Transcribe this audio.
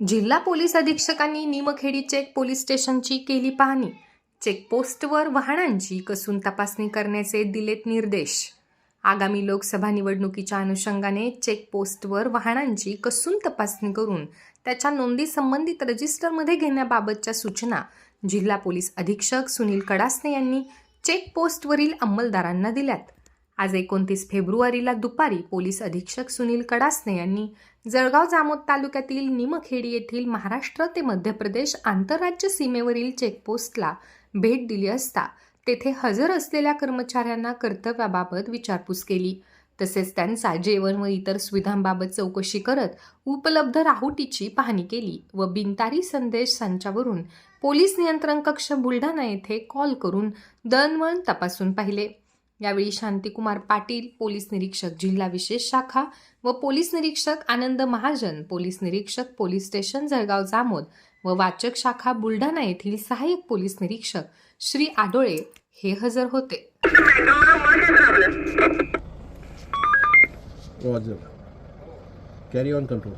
जिल्हा पोलीस अधीक्षकांनी Nimkhedi check police स्टेशनची केली पाहणी. चेकपोस्टवर वाहनांची कसून तपासणी करण्याचे दिलेत निर्देश. आगामी लोकसभा निवडणुकीच्या अनुषंगाने चेकपोस्टवर वाहनांची कसून तपासणी करून त्याच्या नोंदी संबंधित रजिस्टरमध्ये घेण्याबाबतच्या सूचना जिल्हा पोलीस अधीक्षक सुनील कडासने यांनी चेकपोस्टवरील अंमलदारांना दिल्यात. आज एकोणतीस फेब्रुवारीला दुपारी पोलीस अधीक्षक सुनील कडासने यांनी जळगाव जामोद तालुक्यातील निमखेडी येथील महाराष्ट्र ते मध्य प्रदेश आंतरराज्य सीमेवरील चेकपोस्टला भेट दिली असता तेथे हजर असलेल्या कर्मचाऱ्यांना कर्तव्याबाबत विचारपूस केली. तसेच त्यांचा जेवण व इतर सुविधांबाबत चौकशी करत उपलब्ध राहुटीची पाहणी केली व बिनतारी संदेश संचावरून पोलीस नियंत्रण कक्ष बुलढाणा येथे कॉल करून दळणवळण तपासून पाहिले. यावेळी शांतिकुमार पाटील पोलीस निरीक्षक जिल्हा विशेष शाखा व पोलीस निरीक्षक आनंद महाजन पोलीस निरीक्षक पोलीस स्टेशन जळगाव जामोद व वाचक शाखा बुलढाणा येथील सहाय्यक पोलीस निरीक्षक श्री आडोळे हे हजर होते कॅरी ऑन कंट्रोल.